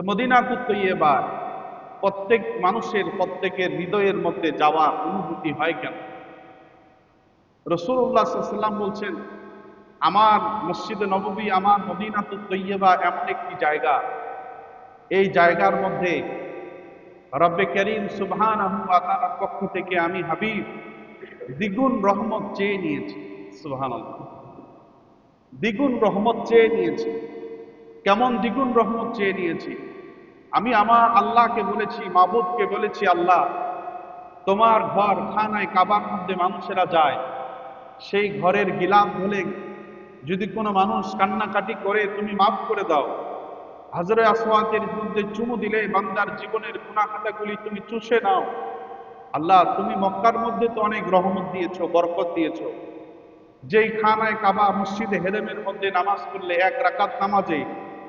তো মদিনা তৈবা প্রত্যেক মানুষের, প্রত্যেকের হৃদয়ের মধ্যে যাওয়া অনুভূতি হয় কেন? রসুল্লাহ সাল্লাম বলছেন, আমার মসজিদে নববী, আমার মদিনা তৈবা এমন একটি জায়গা। এই জায়গার মধ্যে রব্বে করিম সুবহান আহমাতার পক্ষ থেকে আমি হাবিব, দ্বিগুণ রহমত চেয়ে নিয়েছি। সুবহান দ্বিগুণ রহমত চেয়ে নিয়েছি। কেমন দ্বিগুণ রহমত চেয়ে নিয়েছি? আমি আমার আল্লাহকে বলেছি, মাবুদকে বলেছি, আল্লাহ, তোমার ঘর খানায় কাবার মধ্যে মানুষেরা যায়, সেই ঘরের গিলাম হলে যদি কোনো মানুষ কান্নাকাটি করে, তুমি মাফ করে দাও। হাজরে আসওয়াতের মধ্যে চুমু দিলে বান্দার জীবনের গুণাখাতাগুলি তুমি চুষে নাও। আল্লাহ, তুমি মক্কার মধ্যে তো অনেক রহমত দিয়েছ, বরকত দিয়েছ। যেই খানায় কাবা, মসজিদে হেরেমের মধ্যে নামাজ পড়লে এক রাকাত নামাজে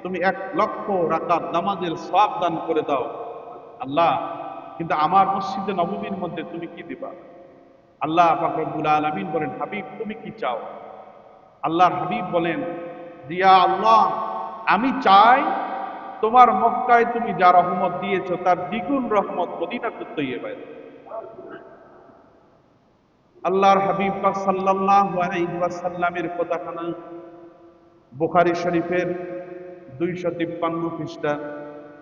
তুমি এক লক্ষ রাকাত নামাজের সব দান করে দাও। আল্লাহ, কিন্তু আমার মসজিদে নবমীর মধ্যে তুমি কি দিবা? আল্লাহ ফাকরুল আলমিন বলেন, হাবিব, তুমি কি চাও? আল্লাহর হাবিব বলেন, দিয়া আল্লাহ, আমি চাই তোমার মক্কায় তুমি যা রহমত দিয়েছ, তার দ্বিগুণ রহমত মদিনা বাইরে আল্লাহর হাবিব পাক সাল্লাল্লাহু আলাইহি ওয়াসাল্লামের কথাখানা বুখারী শরীফের 253 পৃষ্ঠা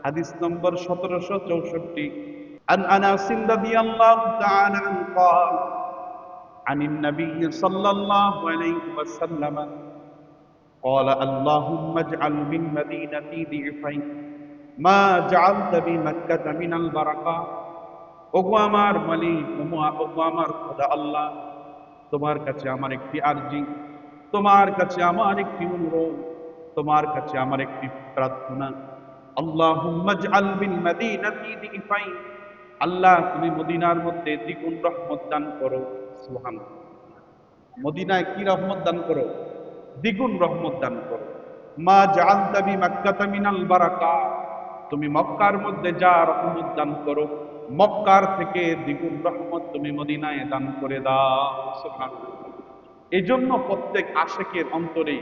হাদিস নম্বর 1764 عن انس رضي الله تعالى عنه قال عن النبي صلى الله عليه وسلم قال اللهم اجعل من مدينتي ضعفين ما جعلت بمكة من البركات ওগো আমার মালিক ওগো আমার খোদা আল্লাহ তোমার কাছে আমার একটি আরজি তোমার কাছে আমার একটি অনুরোধ তোমার কাছে আমার একটি প্রার্থনা। আল্লাহ, তুমি মদিনার মধ্যে দ্বিগুণ রহমত দান করো। সুবহানাল্লাহ। মদিনায় কি রহমত দান করো? দ্বিগুণ রহমত দান করো। মা জাআলতা বি মাক্কাতা মিনাল বারাকাত তুমি মক্কার মধ্যে যা রহমত দান করো, মক্কার থেকে দ্বিগুণ রহমত তুমি মদিনায় দান করে দাও। এই জন্য প্রত্যেক আশেকের অন্তরে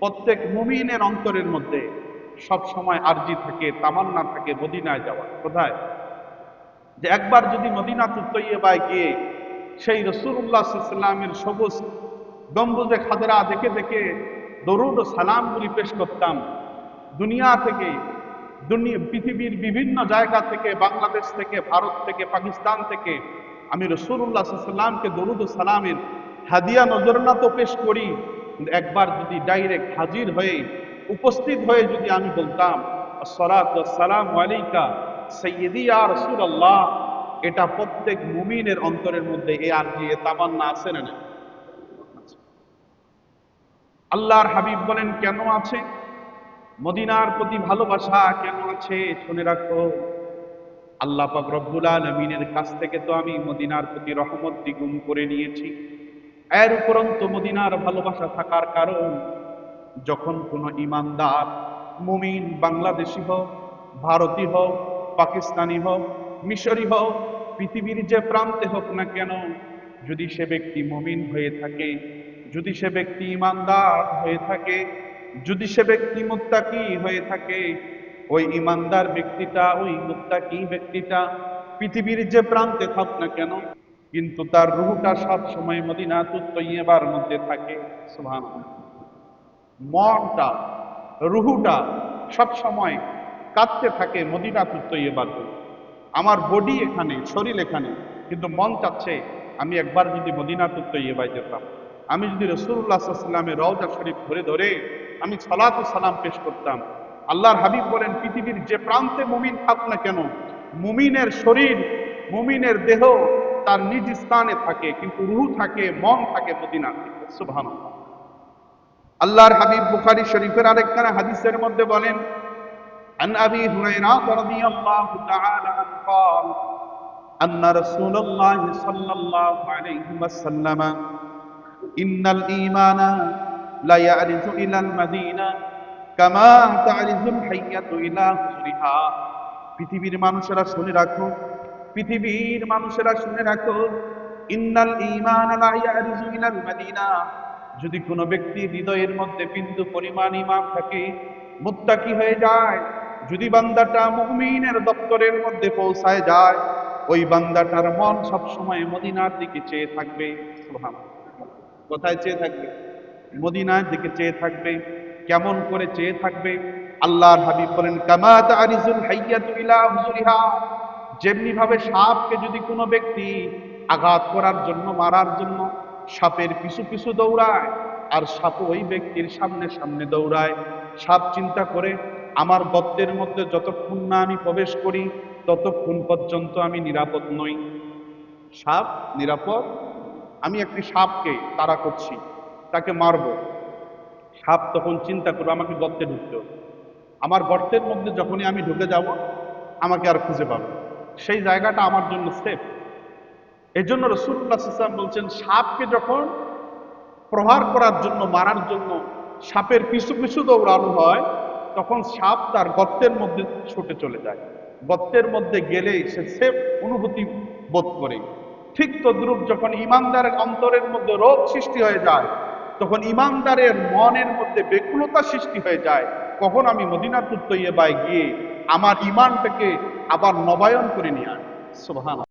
প্রত্যেক মুমিনের অন্তরের মধ্যে সব সময় আরজি থাকে, তামান্না থাকে মদিনায় যাওয়া কোথায়? যে একবার যদি মদিনা তৈবায় গিয়ে সেই রসুল্লাহ সবুজ গম্বুজে খাদরা দেখে দেখে দরুদ সালামগুলি পেশ করতাম, দুনিয়া থেকে দুনিয়া পৃথিবীর বিভিন্ন জায়গা থেকে, বাংলাদেশ থেকে, ভারত থেকে, পাকিস্তান থেকে আমি রসুল্লাহ সাল্লামকে দরুদ সালামের হাদিয়া নজরনা তো পেশ করি। একবার যদি ডাইরেক্ট হাজির হয়ে, উপস্থিত হয়ে যদি আমি বলতাম সালাম সৈয়দি আর রসুল এটা প্রত্যেক মুমিনের অন্তরের মধ্যে এ আর এ তামান্না আছে না আল্লাহর হাবিব বলেন, কেন আছে? মদিনার প্রতি ভালোবাসা কেন আছে? শুনে রাখো। আল্লাহ পাক রব্বুল আলমিনের কাছ থেকে তো আমি মদিনার প্রতি রহমত দ্বিগুণ করে নিয়েছি। এর উপরন্ত মদিনার ভালোবাসা থাকার কারণ, যখন কোনো ইমানদার, মুমিন, বাংলাদেশি হোক, ভারতী হোক, পাকিস্তানি হোক, মিশরি হোক, পৃথিবীর যে প্রান্তে হোক না কেন, যদি সে ব্যক্তি মুমিন হয়ে থাকে, যদি সে ব্যক্তি ইমানদার হয়ে থাকে, যদি সে ব্যক্তি মুত্তাকি হয়ে থাকে, ওই ইমানদার ব্যক্তিটা, ওই মুত্তাকি ব্যক্তিটা পৃথিবীর যে প্রান্তে থাক না কেন কিন্তু তার রুহুটা সব সময় মদিনা তুত্তইয়েবার মধ্যে থাকে সুবহান মনটা, রুহুটা সব সময় কাঁদতে থাকে মদিনা তুত্তইয়েবার আমার বডি এখানে, শরীর এখানে, কিন্তু মন চাচ্ছে আমি একবার যদি মদিনা তুত্তইয়েবাই যেতাম। আমি যদি রসুল্লাহ সাল্লামের রওজা শরীফ ধরে ধরে আমি সালাত সালাম পেশ করতাম। আল্লাহর হাবিব বলেন, পৃথিবীর যে প্রান্তে মুমিন থাক না কেন, মুমিনের শরীর, মুমিনের দেহ তার নিজ স্থানে থাকে কিন্তু রুহু থাকে মন থাকে মদিনা থেকে সুবহান আল্লাহর হাবিব বুখারী শরীফের আরেকখানে হাদিসের মধ্যে বলেন عن أبي هريرة رضي الله تعالى عنه قال أن رسول الله صلى الله عليه وسلم إن الإيمان لا يعرج إلى المدينة كما تعرج الحية إلى حجرها পৃথিবীর মানুষেরা শুনে রাখো পৃথিবীর মানুষেরা শুনে রাখো, ইন্নাল মাদিনা। যদি কোনো ব্যক্তি হৃদয়ের মধ্যে বিন্দু পরিমাণ ঈমান থাকে, মুত্তাকি হয়ে যায়, যদি বান্দাটা মুমিনের দপ্তরের মধ্যে পৌঁছায় যায়, ওই বান্দাটার মন সবসময় মদিনার দিকে চেয়ে থাকবে। কোথায় চেয়ে থাকবে? মদিনার দিকে চেয়ে থাকবে। কেমন করে চেয়ে থাকবে? আল্লাহর হাবিব বলেন, কামাত তারিজুল হাইয়াতু ইলা হুজুরিহা। যেমনি ভাবে সাপকে যদি কোনো ব্যক্তি আঘাত করার জন্য, মারার জন্য সাপের পিছু পিছু দৌড়ায় আর সাপ ওই ব্যক্তির সামনে সামনে দৌড়ায়, সাপ চিন্তা করে, আমার গর্তের মধ্যে যতক্ষণ না আমি প্রবেশ করি, ততক্ষণ পর্যন্ত আমি নিরাপদ নই। সাপ, নিরাপদ? আমি একটি সাপকে তাড়া করছি, তাকে মারব। সাপ তখন চিন্তা করবে, আমাকে গর্তে ঢুকতে আমার গর্তের মধ্যে যখনই আমি ঢুকে যাব, আমাকে আর খুঁজে পাবে সেই জায়গাটা আমার জন্য সেফ এই জন্য রসুল্লাহ ইসলাম বলছেন, সাপকে যখন প্রহার করার জন্য, মারার জন্য সাপের পিছু পিছু দৌড়ানো হয়, তখন সাপ তার গর্তের মধ্যে ছুটে চলে যায়। গর্তের মধ্যে গেলেই সে সেফ অনুভূতি বোধ করে। ঠিক তদ্রুপ যখন ইমানদারের অন্তরের মধ্যে রোগ সৃষ্টি হয়ে যায়, তখন ইমানদারের মনের মধ্যে বেকুলতা সৃষ্টি হয়ে যায়, কখন আমি মদিনাতুর তৈবায় গিয়ে আমার ইমানটাকে আবার নবায়ন করে নিয়ে আন সুবহান